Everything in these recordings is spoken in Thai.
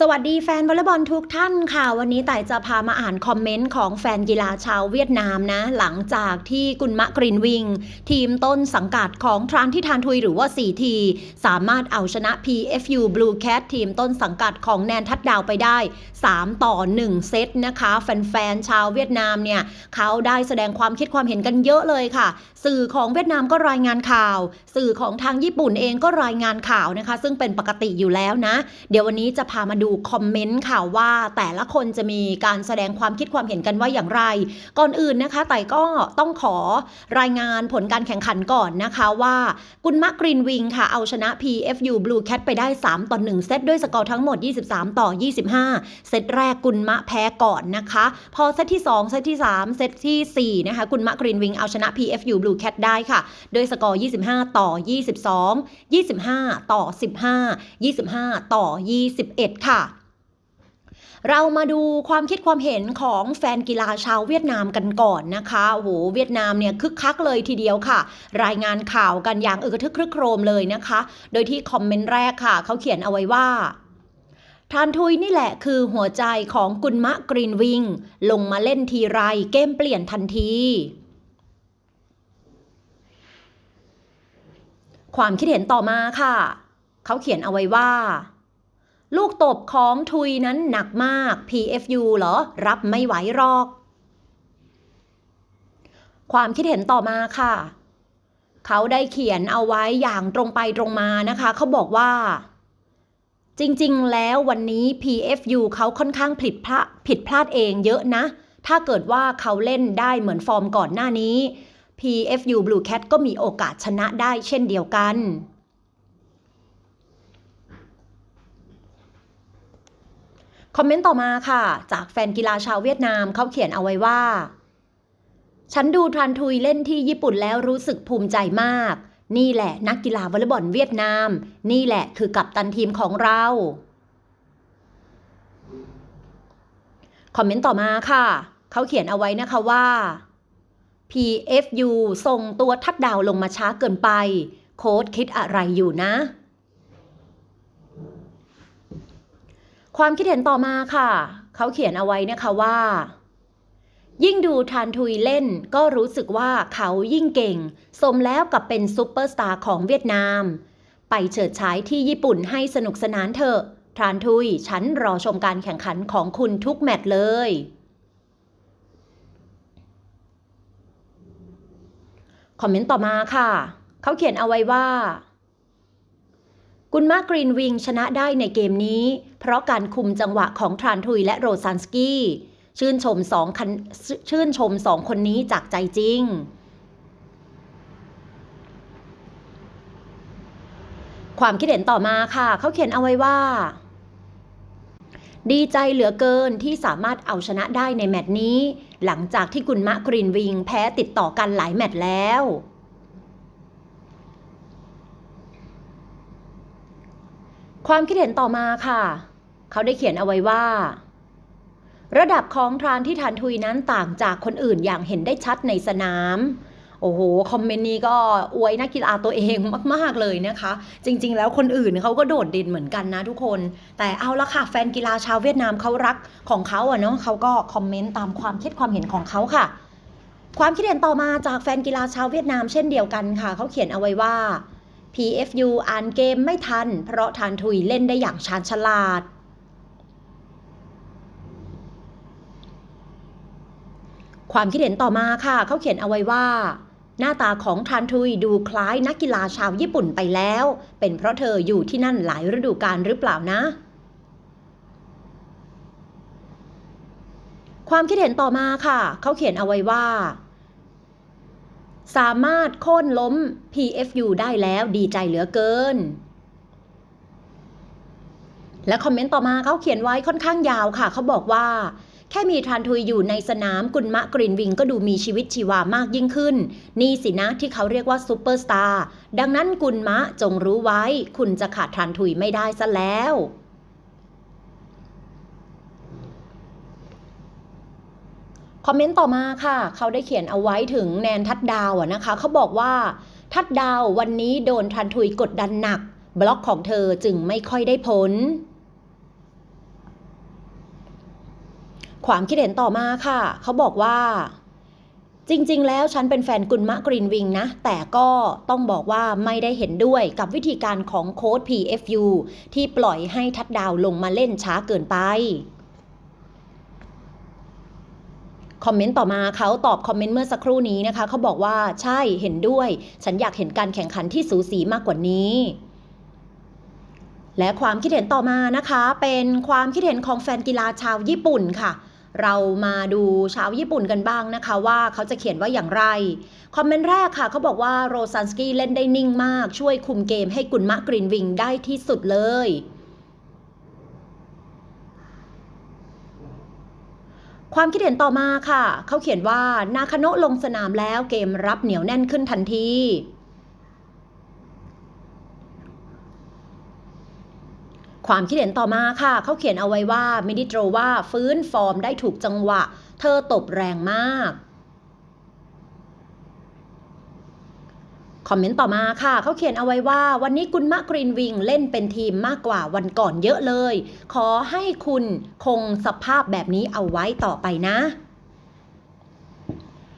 สวัสดีแฟนวอลเลย์บอลทุกท่านค่ะ วันนี้ไต่จะพามาอ่านคอมเมนต์ของแฟนกีฬาชาวเวียดนามนะ หลังจากที่กุนมะกรีนวิง ทีมต้นสังกัดของทรานที่ทานทุยหรือว่า 4 ที สามารถเอาชนะ PFU Blue Cat ทีมต้นสังกัดของแนนทัดดาวไปได้ 3 ต่อ 1 เซตนะคะ แฟนๆชาวเวียดนามเนี่ย เขาได้แสดงความคิดความเห็นกันเยอะเลยค่ะ สื่อของเวียดนามก็รายงานข่าว สื่อของทางญี่ปุ่นเองก็รายงานข่าวนะคะ ซึ่งเป็นปกติอยู่แล้วนะ เดี๋ยววันนี้จะพามาดููคอมเมนต์ค่ะว่าแต่ละคนจะมีการแสดงความคิดความเห็นกันว่าอย่างไร ก่อนอื่นนะคะไต่ก็ต้องขอรายงานผลการแข่งขันก่อนนะคะว่ากุนมะกรีนวิงค่ะ เอาชนะ PFU Blue Cat ไปได้ 3 ต่อ 1 เซตด้วยสกอร์ทั้งหมด 23 ต่อ 25 เซตแรกกุนมะแพ้ก่อนนะคะ พอเซตที่ 2 เซตที่ 3 เซตทีสี่4 นะคะ กุนมะกรีนวิงเอาชนะ PFU Blue Cat ได้ค่ะโดยสกอร์ 25 ต่อ 22 25 ต่อ 15 25 ต่อ 21ค่ะเรามาดูความคิดความเห็นของแฟนกีฬาชาวเวียดนามกันก่อนนะคะโอ้โหเวียดนามเนี่ยคึกคักเลยทีเดียวค่ะ รายงานข่าวกันอย่างเอึกระทึกครึกโครมเลยนะคะ โดยที่คอมเมนต์แรกค่ะ เขาเขียนเอาไว้ว่าทานทุยนี่แหละคือหัวใจของกุนมะกรีนวิง ลงมาเล่นทีไรเกมเปลี่ยนทันที ความคิดเห็นต่อมาค่ะ เขาเขียนเอาไว้ว่า ลูกตบของทุยนั้นหนักมาก PFU เหรอ รับไม่ไหวหรอก ความคิดเห็นต่อมาค่ะ เขาได้เขียนเอาไว้อย่างตรงไปตรงมานะคะ เขาบอกว่า จริงๆ แล้ววันนี้ PFU เขาค่อนข้างผิดพลาดผิดพลาดเองเยอะนะ ถ้าเกิดว่าเขาเล่นได้เหมือนฟอร์มก่อนหน้านี้ PFU Blue Cat ก็มีโอกาสชนะได้เช่นเดียวกัน คอมเมนต์ต่อมาค่ะ จากแฟนกีฬาชาวเวียดนามเขาเขียนเอาไว้ว่า ฉันดูทรานทุยเล่นที่ญี่ปุ่นแล้วรู้สึกภูมิใจมาก นี่แหละนักกีฬาวอลเลย์บอลเวียดนาม นี่แหละคือกัปตันทีมของเรา คอมเมนต์ต่อมาค่ะ เขาเขียนเอาไว้นะคะว่า PFU ส่งตัวทัดดาวลงมาช้าเกินไป โค้ดคิดอะไรอยู่นะ ความคิดเห็นต่อมาค่ะ เขาเขียนเอาไว้นะคะว่า ยิ่งดูทานทุยเล่นก็รู้สึกว่าเขายิ่งเก่ง สมแล้วกับเป็นซูเปอร์สตาร์ของเวียดนาม ไปเฉิดฉายที่ญี่ปุ่นให้สนุกสนานเถอะทานทุย ฉันรอชมการแข่งขันของคุณทุกแมตช์เลย คอมเมนต์ต่อมาค่ะ เขาเขียนเอาไว้ว่า กุนมากรีนวิงชนะได้ในเกมนี้ เพราะการคุมจังหวะของทรานทุยและโรซันสกี้ ชื่นชมสองคันชื่นชมสองคนนี้จากใจจริงความคิดเห็นต่อมาค่ะ เขาเขียนเอาไว้ว่า ดีใจเหลือเกินที่สามารถเอาชนะได้ในแมตช์นี้ หลังจากที่กุนมะกรีนวิงแพ้ติดต่อกันหลายแมตช์แล้ว ความคิดเห็นต่อมาค่ะ เขาได้เขียนเอาไว้ว่า ระดับของทรานที่ทานทุยนั้นต่างจากคนอื่นอย่างเห็นได้ชัดในสนาม โอ้โห คอมเมนต์นี้ก็อวยนักกีฬาตัวเองมาก ๆ เลยนะคะ จริง ๆ แล้วคนอื่นเขาก็โดดเด่นเหมือนกันนะทุกคน แต่เอาละค่ะ แฟนกีฬาชาวเวียดนามเขารักของเขาอะเนาะเขาก็คอมเมนต์ตามความคิดความเห็นของเขาค่ะ ความคิดเห็นต่อมาจากแฟนกีฬาชาวเวียดนามเช่นเดียวกันค่ะ เขาเขียนเอาไว้ว่า PFU อ่านเกมไม่ทัน เพราะทานทุยเล่นได้อย่างชาญฉลาด ความคิดเห็นต่อมาค่ะเขาเขียนเอาไว้ว่า หน้าตาของทานทุยดูคล้ายนักกีฬาชาวญี่ปุ่นไปแล้ว เป็นเพราะเธออยู่ที่นั่นหลายฤดูกาลหรือเปล่านะความคิดเห็นต่อมาค่ะ เขาเขียนเอาไว้ว่า สามารถโค่นล้ม PFU ได้แล้วดีใจเหลือเกิน และคอมเมนต์ต่อมาเขาเขียนไว้ค่อนข้างยาวค่ะเขาบอกว่าแค่มีทานทุยอยู่ในสนามกุนมะกรีนวิงก็ดูมีชีวิตชีวามากยิ่งขึ้น นี่สินะที่เขาเรียกว่าซูเปอร์สตาร์ดังนั้นกุนมะจงรู้ไว้ คุณจะขาดทานทุยไม่ได้ซะแล้ว คอมเมนต์ต่อมาค่ะ เขาได้เขียนเอาไว้ถึงแนนทัดดาวนะคะ เขาบอกว่า ทัดดาววันนี้โดนทันทุยกดดันหนัก บล็อกของเธอจึงไม่ค่อยได้ผลความคิดเห็นต่อมาค่ะ เขาบอกว่า จริง ๆ แล้วฉันเป็นแฟนกุนมะกรีนวิงนะ แต่ก็ต้องบอกว่าไม่ได้เห็นด้วยกับวิธีการของโค้ด PFU ที่ปล่อยให้ทัดดาวลงมาเล่นช้าเกินไป คอมเมนต์ต่อมาเขาตอบคอมเมนต์เมื่อสักครู่นี้นะคะเขาบอกว่าใช่เห็นด้วย ฉันอยากเห็นการแข่งขันที่สูสีมากกว่านี้และความคิดเห็นต่อมานะคะ เป็นความคิดเห็นของแฟนกีฬาชาวญี่ปุ่นค่ะ เรามาดูชาวญี่ปุ่นกันบ้างนะคะ ว่าเขาจะเขียนว่าอย่างไร คอมเมนต์แรกค่ะเขาบอกว่าโรซันสกี้เล่นได้นิ่งมาก ช่วยคุมเกมให้กุนมะกรีนวิงได้ที่สุดเลย ความคิดเห็นต่อมาค่ะ เขาเขียนว่านาคาโนะลงสนามแล้วเกมรับเหนียวแน่นขึ้นทันทีความคิดเห็นต่อมาค่ะ เขาเขียนเอาไว้ว่ามิดิโตรว่าฟื้นฟอร์มได้ถูกจังหวะ เธอตบแรงมาก คอมเมนต์ต่อมาค่ะ เขาเขียนเอาไว้ว่า วันนี้กุนมะกรีนวิงเล่นเป็นทีมมากกว่าวันก่อนเยอะเลย ขอให้คุณคงสภาพแบบนี้เอาไว้ต่อไปนะ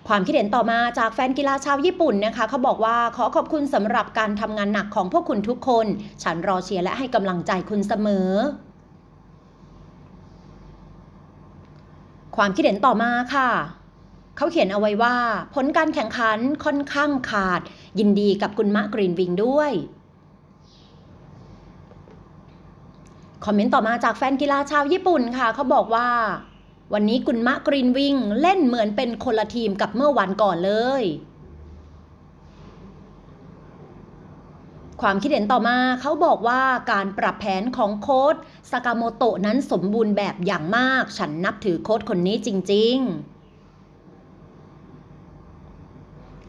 ความคิดเห็นต่อมาจากแฟนกีฬาชาวญี่ปุ่นนะคะ เขาบอกว่าขอขอบคุณสำหรับการทำงานหนักของพวกคุณทุกคน ฉันรอเชียร์และให้กำลังใจคุณเสมอความคิดเห็นต่อมาค่ะ เขาเขียนเอาไว้ว่า ผลการแข่งขันค่อนข้างขาด ยินดีกับกุนมะกรีนวิงด้วย คอมเมนต์ต่อมาจากแฟนกีฬาชาวญี่ปุ่นค่ะเขาบอกว่า วันนี้กุนมะกรีนวิงเล่นเหมือนเป็นคนละทีมกับเมื่อวันก่อนเลย ความคิดเห็นต่อมาเขาบอกว่าการปรับแผนของโค้ดสากาโมโตะนั้นสมบูรณ์แบบอย่างมาก ฉันนับถือโค้ดคนนี้จริง ๆ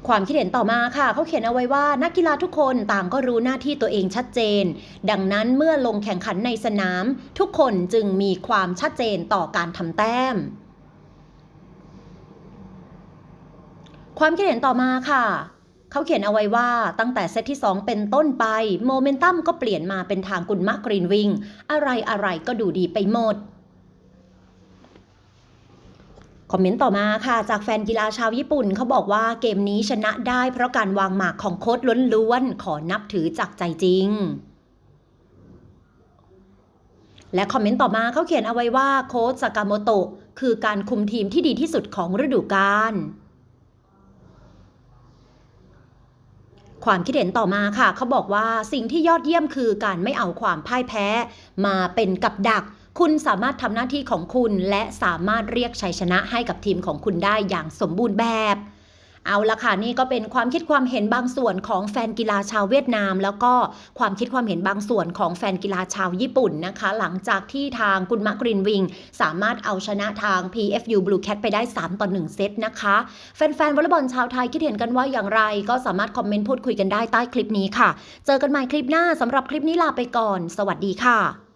ความคิดเห็นต่อมาค่ะเขาเขียนเอาไว้ว่านักกีฬาทุกคนต่างก็รู้หน้าที่ตัวเองชัดเจน ดังนั้นเมื่อลงแข่งขันในสนาม ทุกคนจึงมีความชัดเจนต่อการทำแต้ม ความคิดเห็นต่อมาค่ะเขาเขียนเอาไว้ว่าตั้งแต่เซตที่ 2 เป็นต้นไป โมเมนตัมก็เปลี่ยนมาเป็นทางกุนมะกรีนวิงอะไรอะไรก็ดูดีไปหมด คอมเมนต์ต่อมาค่ะ จากแฟนกีฬาชาวญี่ปุ่นเขาบอกว่าเกมนี้ชนะได้เพราะการวางหมากของโค้ดล้วนๆ ขอนับถือจากใจจริง และคอมเมนต์ต่อมาเขาเขียนเอาไว้ว่าโค้ดสากาโมโตะคือการคุมทีมที่ดีที่สุดของฤดูกาลความคิดเห็นต่อมาค่ะ เขาบอกว่าสิ่งที่ยอดเยี่ยมคือการไม่เอาความพ่ายแพ้ มาเป็นกับดัก คุณสามารถทำหน้าที่ของคุณและสามารถเรียกชัยชนะให้กับทีมของคุณได้อย่างสมบูรณ์แบบ เอาละค่ะนี่ก็เป็นความคิดความเห็นบางส่วนของแฟนกีฬาชาวเวียดนาม แล้วก็ความคิดความเห็นบางส่วนของแฟนกีฬาชาวญี่ปุ่นนะคะ หลังจากที่ทางกุนมะกรีนวิง สามารถเอาชนะทาง PFU Blue Cat ไปได้ 3 ต่อ 1 เซตนะคะ แฟนๆวอลเลย์บอลชาวไทยคิดเห็นกันว่าอย่างไร ก็สามารถคอมเมนต์พูดคุยกันได้ใต้คลิปนี้ค่ะ เจอกันใหม่คลิปหน้าสำหรับคลิปนี้ลาไปก่อน สวัสดีค่ะ